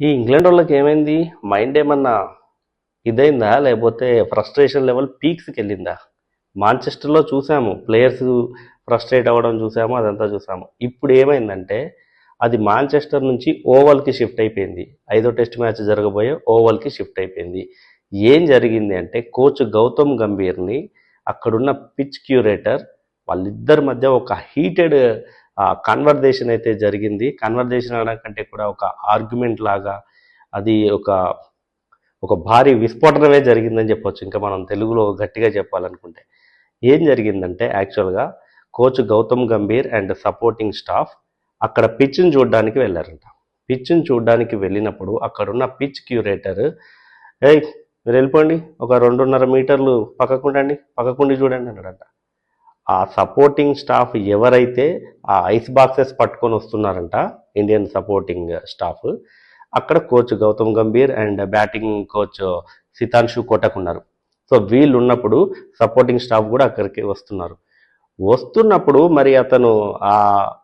ఈ ఇంగ్లాండ్ వాళ్ళకి ఏమైంది? మైండ్ ఏమన్నా ఇదైందా? లేకపోతే ఫ్రస్ట్రేషన్ లెవెల్ పీక్స్కి వెళ్ళిందా? మాంచెస్టర్లో చూసాము ప్లేయర్స్ ఫ్రస్ట్రేట్ అవ్వడం చూసాము అదంతా చూసాము. ఇప్పుడు ఏమైందంటే అది మాంచెస్టర్ నుంచి ఓవల్కి షిఫ్ట్ అయిపోయింది. ఐదో టెస్ట్ మ్యాచ్ జరగబోయే ఓవల్కి షిఫ్ట్ అయిపోయింది. ఏం జరిగింది అంటే కోచ్ గౌతమ్ గంభీర్ని అక్కడున్న పిచ్ క్యూరేటర్ వాళ్ళిద్దరి మధ్య ఒక హీటెడ్ కన్వర్జేషన్ అయితే జరిగింది. కన్వర్జేషన్ అనకంటే కూడా ఒక ఆర్గ్యుమెంట్ లాగా అది ఒక ఒక భారీ విస్ఫోటనమే జరిగిందని చెప్పొచ్చు. ఇంకా మనం తెలుగులో గట్టిగా చెప్పాలనుకుంటే ఏం జరిగిందంటే యాక్చువల్గా coach Gautam Gambhir and supporting staff అక్కడ పిచ్ని చూడడానికి వెళ్ళారంట. పిచ్ని చూడడానికి వెళ్ళినప్పుడు అక్కడున్న పిచ్ క్యూరేటర్ ఏయ్ మీరు వెళ్ళిపోండి. ఒక రెండున్నర మీటర్లు పక్కకుండండి పక్కకుండి చూడండి అన్నాడంట. ఆ సపోర్టింగ్ స్టాఫ్ ఎవరైతే ఆ ఐస్ బాక్సెస్ పట్టుకొని వస్తున్నారంట ఇండియన్ సపోర్టింగ్ స్టాఫ్ అక్కడ coach Gautam Gambhir and batting coach Sitanshu Kotak ఉన్నారు. సో వీళ్ళు ఉన్నప్పుడు సపోర్టింగ్ స్టాఫ్ కూడా అక్కడికి వస్తున్నారు. వస్తున్నప్పుడు మరి అతను ఆ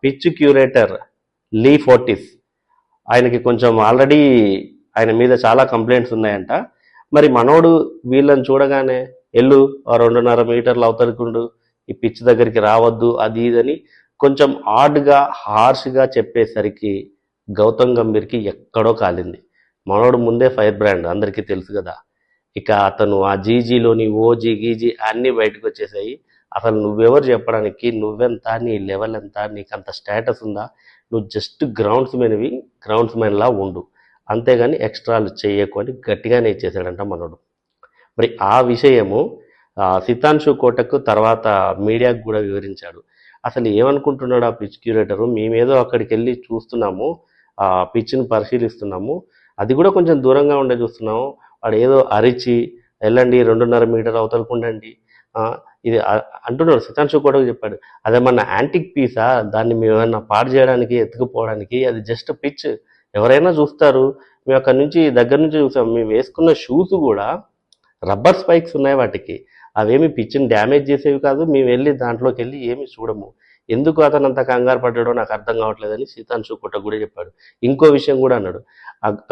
పిచ్ క్యూరేటర్ లీ ఫోర్టిస్ ఆయనకి కొంచెం ఆల్రెడీ ఆయన మీద చాలా కంప్లైంట్స్ ఉన్నాయంట. మరి మనోడు వీళ్ళని చూడగానే ఎల్లు ఆ రెండున్నర మీటర్లు అవతలకుండు ఈ పిచ్ దగ్గరికి రావద్దు అది ఇదని కొంచెం ఆడ్గా హార్ష్గా చెప్పేసరికి గౌతమ్ గంభీర్కి ఎక్కడో కాలింది. మనోడు ముందే ఫైర్ బ్రాండ్ అందరికీ తెలుసు కదా. ఇక అతను ఆ జీజీలోని ఓజీ గీజీ అన్నీ బయటకు వచ్చేసాయి అసలు నువ్వెవరు చెప్పడానికి నువ్వెంత నీ లెవెల్ ఎంత నీకు అంత స్టేటస్ ఉందా? నువ్వు జస్ట్ గ్రౌండ్స్ మెన్వి గ్రౌండ్స్ మెన్లా ఉండు. అంతేగాని ఎక్స్ట్రాలు చేయకు అని గట్టిగానే ఇచ్చేసాడంట మనోడు. మరి ఆ విషయము సితాంశు సితాన్షు కోటకు తర్వాత మీడియాకు కూడా వివరించాడు. అసలు ఏమనుకుంటున్నాడు ఆ పిచ్ క్యూరేటరు? మేమేదో అక్కడికి వెళ్ళి చూస్తున్నాము ఆ పిచ్ని పరిశీలిస్తున్నాము. అది కూడా కొంచెం దూరంగా ఉండే చూస్తున్నాము. వాడు ఏదో అరిచి వెళ్ళండి రెండున్నర మీటర్ అవతలకుండండి ఇది అంటున్నాడు. సితాంశు కోటకు చెప్పాడు అదేమన్నా యాంటిక్ పీసా? దాన్ని మేము ఏమన్నా పాడు చేయడానికి ఎత్తుకుపోవడానికి? అది జస్ట్ పిచ్. ఎవరైనా చూస్తారు. మేము అక్కడ నుంచి దగ్గర నుంచి చూసాం. మేము వేసుకున్న షూస్ కూడా రబ్బర్ స్పైక్స్ ఉన్నాయి వాటికి. అవేమి పిచ్చిని డ్యామేజ్ చేసేవి కాదు. మేము వెళ్ళి దాంట్లోకి వెళ్ళి ఏమి చూడము. ఎందుకు అతను అంత కంగారు పడ్డాడో నాకు అర్థం కావట్లేదని సీతాంశు కుట్ట కూడా చెప్పాడు. ఇంకో విషయం కూడా అన్నాడు.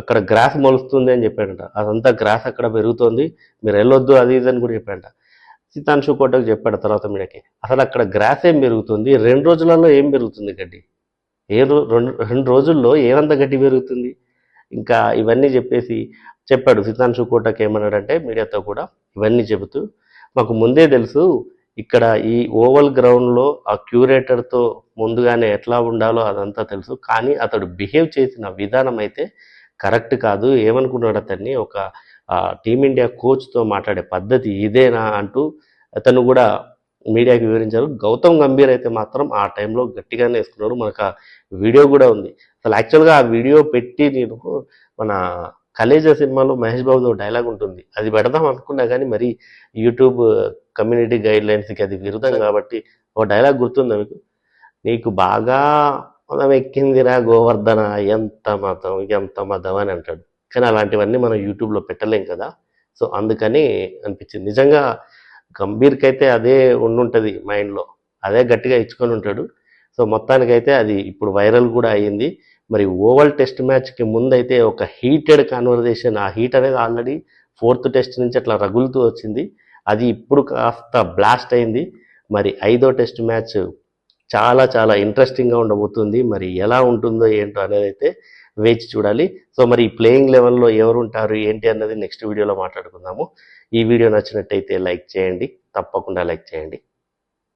అక్కడ గ్రాస్ మొలుస్తుంది అని చెప్పాడంట. అదంతా గ్రాస్ అక్కడ పెరుగుతోంది. మీరు వెళ్ళొద్దు అది ఇది అని కూడా చెప్పాడంట. సీతాంశు కోటకు చెప్పాడు తర్వాత మీడకి అసలు అక్కడ గ్రాస్ ఏం పెరుగుతుంది. రెండు రోజులలో ఏం పెరుగుతుంది గడ్డి? ఏ రెండు రెండు రోజుల్లో ఏమంత గడ్డి పెరుగుతుంది? ఇంకా ఇవన్నీ చెప్పేసి చెప్పాడు సీతాంశు కోటకి ఏమన్నాడంటే మీడియాతో కూడా ఇవన్నీ చెబుతూ మాకు ముందే తెలుసు ఇక్కడ ఈ ఓవల్ గ్రౌండ్లో ఆ క్యూరేటర్తో ముందుగానే ఎట్లా ఉండాలో అదంతా తెలుసు. కానీ అతడు బిహేవ్ చేసిన విధానం అయితే కరెక్ట్ కాదు. ఏమనుకున్నాడు అతన్ని? ఒక టీమిండియా కోచ్తో మాట్లాడే పద్ధతి ఇదేనా అంటూ అతను కూడా మీడియాకి వివరించారు. గౌతమ్ గంభీర్ అయితే మాత్రం ఆ టైంలో గట్టిగానే వేసుకున్నారు. మనకు ఆ వీడియో కూడా ఉంది. అసలు యాక్చువల్గా ఆ వీడియో పెట్టి నేను మన కలేజా సినిమాలో మహేష్ బాబుతో డైలాగ్ ఉంటుంది. అది పెడదాం అనుకున్నా కానీ మరి యూట్యూబ్ కమ్యూనిటీ గైడ్ లైన్స్కి అది విరుద్ధం కాబట్టి ఒక డైలాగ్ గుర్తుందా మీకు? నీకు బాగా మనం ఎక్కిందిరా గోవర్ధన ఎంత మతం ఎంత మతం అని అంటాడు. కానీ అలాంటివన్నీ మనం యూట్యూబ్లో పెట్టలేం కదా. సో అందుకని అనిపించింది. నిజంగా గంభీర్కి అయితే అదే ఉండుంటుంది మైండ్లో అదే గట్టిగా ఇచ్చుకొని ఉంటాడు. సో మొత్తానికైతే అది ఇప్పుడు వైరల్ కూడా అయ్యింది. మరి ఓవల్ టెస్ట్ మ్యాచ్కి ముందైతే ఒక హీటెడ్ కాన్వర్జేషన్ ఆ హీట్ అనేది ఆల్రెడీ ఫోర్త్ టెస్ట్ నుంచి అట్లా రగులుతూ వచ్చింది. అది ఇప్పుడు కాస్త బ్లాస్ట్ అయింది. మరి ఐదో టెస్ట్ మ్యాచ్ చాలా చాలా ఇంట్రెస్టింగ్గా ఉండబోతుంది. మరి ఎలా ఉంటుందో ఏంటో అనేది అయితే వేచి చూడాలి. సో మరి ఈ ప్లేయింగ్ లెవెల్లో ఎవరు ఉంటారు ఏంటి అన్నది నెక్స్ట్ వీడియోలో మాట్లాడుకుందాము. ఈ వీడియో నచ్చినట్టయితే లైక్ చేయండి. తప్పకుండా లైక్ చేయండి.